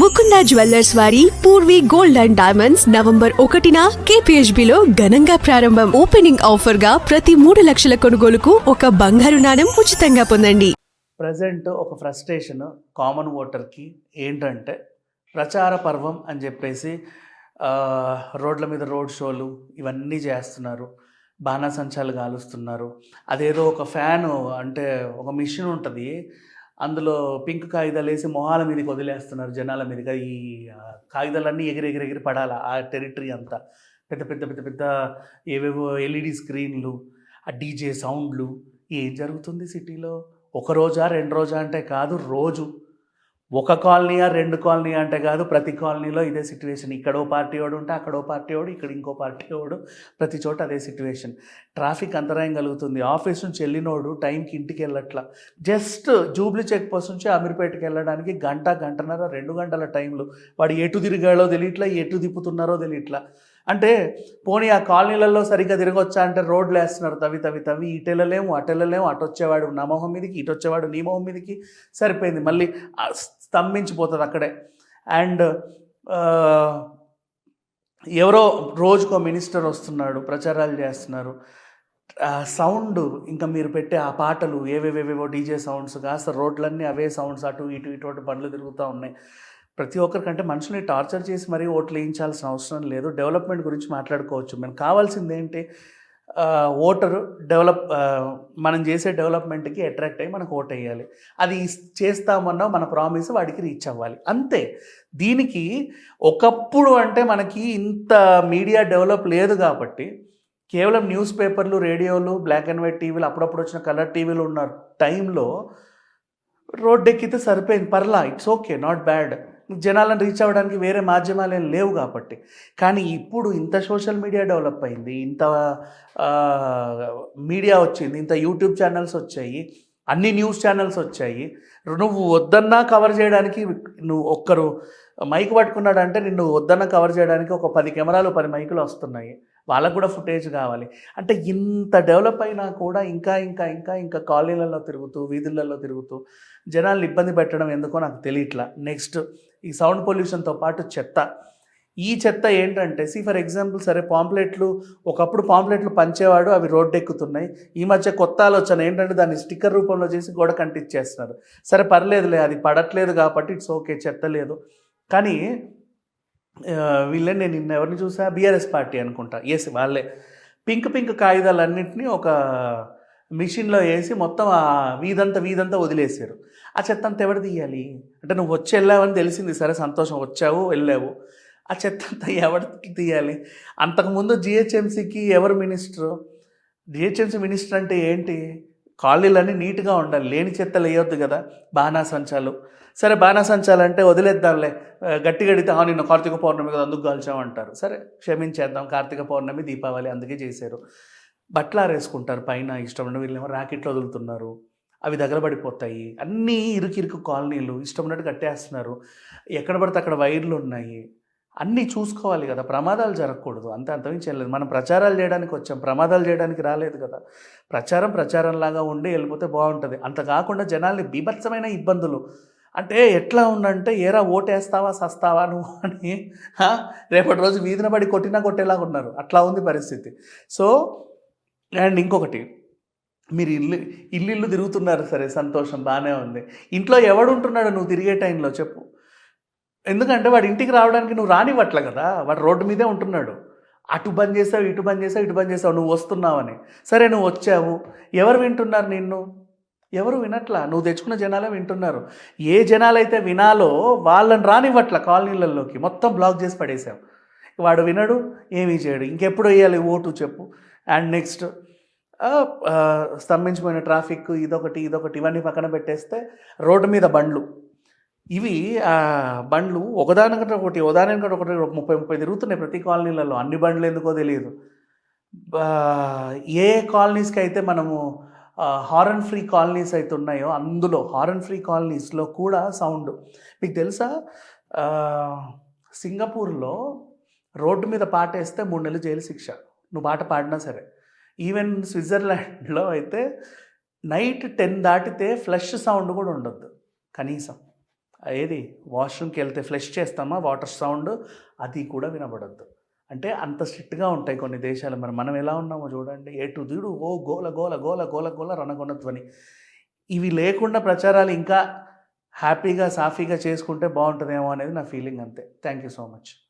Mukunda jewellers వారి Purvi gold and diamonds November ఒకటిన KPHB లో ఘనంగా ప్రారంభం ఓపెనింగ్ ఆఫర్గా ప్రతి మూడు లక్షల కొనుగోలుకు ఒక బంగారు నాణం ఉచితంగా పొందండి. ప్రజెంట్ ఒక ఫ్రస్ట్రేషన్ కామన్ ఓటర్కి ఏంటంటే ప్రచార పర్వం అని చెప్పేసి రోడ్ల మీద రోడ్ షోలు ఇవన్నీ చేస్తున్నారు. బాణాసంచాలు కాలుస్తున్నారు అదేదో ఒక ఫ్యాను అంటే ఒక మిషన్ ఉంటుంది. అందులో పింక్ కాగితాలు వేసి మొహాల మీదకి వదిలేస్తున్నారు జనాల మీదకి. ఈ కాగితాలన్నీ ఎగిరి ఎగిరి ఎగిరి పడాలి ఆ టెరిటరీ అంతా. పెద్ద పెద్ద పెద్ద పెద్ద ఏవేవో ఎల్ఈడి స్క్రీన్లు ఆ డీజే సౌండ్లు. ఏం జరుగుతుంది సిటీలో? ఒక రోజా రెండు రోజా అంటే కాదు రోజు. ఒక కాలనీయా రెండు కాలనీ అంటే కాదు ప్రతి కాలనీలో ఇదే సిట్యువేషన్ ఇక్కడో పార్టీ వాడు ఉంటే అక్కడో పార్టీ వాడు ఇక్కడ ఇంకో పార్టీ వాడు ప్రతి చోట అదే సిట్యువేషన్ ట్రాఫిక్ అంతరాయం కలుగుతుంది. ఆఫీస్ నుంచి వెళ్ళినోడు టైంకి ఇంటికి వెళ్ళట్లా. జస్ట్ జూబ్లీ చెక్ పోస్ట్ నుంచి అమీర్పేటకి వెళ్ళడానికి గంట గంటన్నర రెండు గంటల టైంలో. వాడు ఎటు తిరిగాడో తెలియట్లా ఎటు తిప్పుతున్నారో తెలియట్లా. అంటే పోనీ ఆ కాలనీలలో సరిగ్గా తిరగొచ్చా అంటే రోడ్లు వేస్తున్నారు తవి తవి తవి ఇటెళ్ళలేము అటెళ్ళలేము అటు అటు వచ్చేవాడు నా మొహం మీదకి ఇటు వచ్చేవాడు నీ మొహం మీదకి సరిపోయింది. మళ్ళీ స్తంభించిపోతుంది అక్కడే. అండ్ ఎవరో రోజుకో మినిస్టర్ వస్తున్నాడు ప్రచారాలు చేస్తున్నారు. సౌండ్ ఇంకా మీరు పెట్టే ఆ పాటలు ఏవేవేవేవో డీజే సౌండ్స్ కాస్త రోడ్లన్నీ అవే సౌండ్స్ అటు ఇటు ఇటు అటు బండ్లు తిరుగుతూ ఉన్నాయి. ప్రతి ఒక్కరికంటే మనుషుల్ని టార్చర్ చేసి మరీ ఓట్లు వేయించాల్సిన అవసరం లేదు. డెవలప్మెంట్ గురించి మాట్లాడుకోవచ్చు. మనకు కావాల్సింది ఏంటి? ఓటరు డెవలప్ మనం చేసే డెవలప్మెంట్కి అట్రాక్ట్ అయ్యి మనకు ఓట్ వేయాలి. అది చేస్తామన్నా మన ప్రామిస్ వాడికి రీచ్ అవ్వాలి. అంతే. దీనికి ఒకప్పుడు అంటే మనకి ఇంత మీడియా డెవలప్ లేదు కాబట్టి కేవలం న్యూస్ పేపర్లు రేడియోలు బ్లాక్ అండ్ వైట్ టీవీలు అప్పుడప్పుడు వచ్చిన కలర్ టీవీలు ఉన్న టైంలో రోడ్డు ఎక్కితే సరిపోయింది. పర్లా ఇట్స్ ఓకే నాట్ బ్యాడ్. జనాలను రీచ్ అవ్వడానికి వేరే మాధ్యమాలు ఏం లేవు కాబట్టి. కానీ ఇప్పుడు ఇంత సోషల్ మీడియా డెవలప్ అయింది ఇంత మీడియా వచ్చింది ఇంత యూట్యూబ్ ఛానల్స్ వచ్చాయి అన్ని న్యూస్ ఛానల్స్ వచ్చాయి. నువ్వు వద్దన్నా కవర్ చేయడానికి నువ్వు ఒక్కరు మైక్ పట్టుకున్నాడంటే నిన్ను వద్దన్నా కవర్ చేయడానికి ఒక పది కెమెరాలు పది మైకులు వస్తున్నాయి. వాళ్ళకు కూడా ఫుటేజ్ కావాలి. అంటే ఇంత డెవలప్ అయినా కూడా ఇంకా ఇంకా ఇంకా ఇంకా కాలనీలలో తిరుగుతూ వీధులలో తిరుగుతూ జనాల్ని ఇబ్బంది పెట్టడం ఎందుకో నాకు తెలియట్లా. నెక్స్ట్ ఈ సౌండ్ పొల్యూషన్తో పాటు చెత్త. ఈ చెత్త ఏంటంటే సి ఫర్ ఎగ్జాంపుల్ సరే పాంప్లెట్లు ఒకప్పుడు పాంప్లెట్లు పంచేవాడు అవి రోడ్డు ఎక్కుతున్నాయి ఈ మధ్య కొత్త ఆలోచన ఏంటంటే దాన్ని స్టిక్కర్ రూపంలో చేసి గోడ కంటిచ్చేస్తున్నారు. సరే పర్లేదులే అది పడట్లేదు కాబట్టి ఇట్స్ ఓకే చెత్త లేదు. కానీ వీళ్ళని నేను నిన్న ఎవరిని చూసా? బీఆర్ఎస్ పార్టీ అనుకుంటా. ఎస్ వాళ్ళే. పింక్ పింక్ కాగితాలన్నింటినీ ఒక మిషన్లో వేసి మొత్తం ఆ వీధంతా వీధంతా వదిలేసారు ఆ చెత్త అంతా ఎవరు తీయాలి? అంటే నువ్వు వచ్చి వెళ్ళావని తెలిసింది. సరే సంతోషం. వచ్చావు వెళ్ళావు. ఆ చెత్త అంతా ఎవరికి తీయాలి? అంతకుముందు జిహెచ్ఎంసీకి ఎవరు మినిస్టరు? జిహెచ్ఎంసీ మినిస్టర్ అంటే ఏంటి? కాలనీలన్నీ నీట్గా ఉండాలి. లేని చెత్తలు వేయొద్దు కదా. బాణాసంచాలు. సరే బాణాసంచాలు అంటే వదిలేద్దాంలే. గట్టి గడితే ఆ నిన్న కార్తీక పౌర్ణమి కదా అందుకు కాల్చామంటారు. సరే క్షమించేద్దాం. కార్తీక పౌర్ణమి దీపావళి అందుకే చేశారు. బట్టలు ఆరేసుకుంటారు పైన ఇష్టం ఉన్న వీళ్ళేమో ర్యాకెట్లు వదులుతున్నారు అవి దగ్గరబడిపోతాయి అన్నీ ఇరుకు ఇరుకు కాలనీలు ఇష్టం ఉన్నట్టు కట్టేస్తున్నారు. ఎక్కడ పడితే అక్కడ వైర్లు ఉన్నాయి. అన్నీ చూసుకోవాలి కదా ప్రమాదాలు జరగకూడదు. అంత అంతమించి వెళ్ళలేదు మనం ప్రచారాలు చేయడానికి వచ్చాం ప్రమాదాలు చేయడానికి రాలేదు కదా. ప్రచారం ప్రచారంలాగా ఉండి వెళ్ళిపోతే బాగుంటుంది. అంత కాకుండా జనాల్ని బీభత్సమైన ఇబ్బందులు. అంటే ఎట్లా ఉందంటే ఏరా ఓటేస్తావా సస్తావా నువ్వు అని రేపటి రోజు వీధిన పడి కొట్టినా కొట్టేలాగా ఉన్నారు. అట్లా ఉంది పరిస్థితి. సో అండ్ ఇంకొకటి మీరు ఇల్లు ఇల్లు ఇల్లు తిరుగుతున్నారు సరే సంతోషం బాగానే ఉంది. ఇంట్లో ఎవడు ఉంటున్నాడు నువ్వు తిరిగే టైంలో చెప్పు. ఎందుకంటే వాడి ఇంటికి రావడానికి నువ్వు రానివ్వట్లే కదా వాడు రోడ్డు మీదే ఉంటున్నాడు. అటు బంద్ చేసావు ఇటు బంద్ చేసావు ఇటు బంద్ చేసావు నువ్వు వస్తున్నావని. సరే నువ్వు వచ్చావు. ఎవరు వింటున్నారు నిన్ను? ఎవరు వినట్లా? నువ్వు తెచ్చుకున్న జనాలే వింటున్నారు. ఏ జనాలైతే వినాలో వాళ్ళని రానివ్వట్ల కాలనీలలోకి మొత్తం బ్లాక్ చేసి పడేసావు. వాడు వినడు ఏమీ చేయడు. ఇంకెప్పుడు వేయాలి ఓటు చెప్పు. అండ్ నెక్స్ట్ స్తంభించిపోయిన ట్రాఫిక్ ఇదొకటి ఇదొకటి ఇవన్నీ పక్కన పెట్టేస్తే రోడ్డు మీద బండ్లు. ఇవి బండ్లు ఒకదానికంటే ఒకటి ఒకదానికంటే ఒకటి ముప్పై ముప్పై తిరుగుతున్నాయి ప్రతి కాలనీలలో. అన్ని బండ్లు ఎందుకో తెలియదు. ఏ కాలనీస్కి అయితే మనము హారన్ ఫ్రీ కాలనీస్ అయితే ఉన్నాయో అందులో హారన్ ఫ్రీ కాలనీస్లో కూడా సౌండ్. మీకు తెలుసా? సింగపూర్లో రోడ్డు మీద పాటేస్తే మూడు నెలలు జైలు శిక్ష. నువ్వు పాట పాడినా సరే. ఈవెన్ స్విట్జర్లాండ్లో అయితే నైట్ టెన్ దాటితే ఫ్లష్ సౌండ్ కూడా ఉండొద్దు. కనీసం. ఏది? వాష్రూమ్కి వెళ్తే ఫ్లష్ చేస్తామా? వాటర్ సౌండ్ అది కూడా వినబడద్దు. అంటే అంత స్ట్రిక్ట్గా ఉంటాయి కొన్ని దేశాలు. మరి మనం ఎలా ఉన్నామో చూడండి. ఎటు దిడు ఓ గోల గోల గోల గోల గోల రణగొనధ్వని ఇవి లేకుండా ప్రచారాలు ఇంకా హ్యాపీగా సాఫీగా చేసుకుంటే బాగుంటుందేమో అనేది నా ఫీలింగ్ అంతే. Thank you so much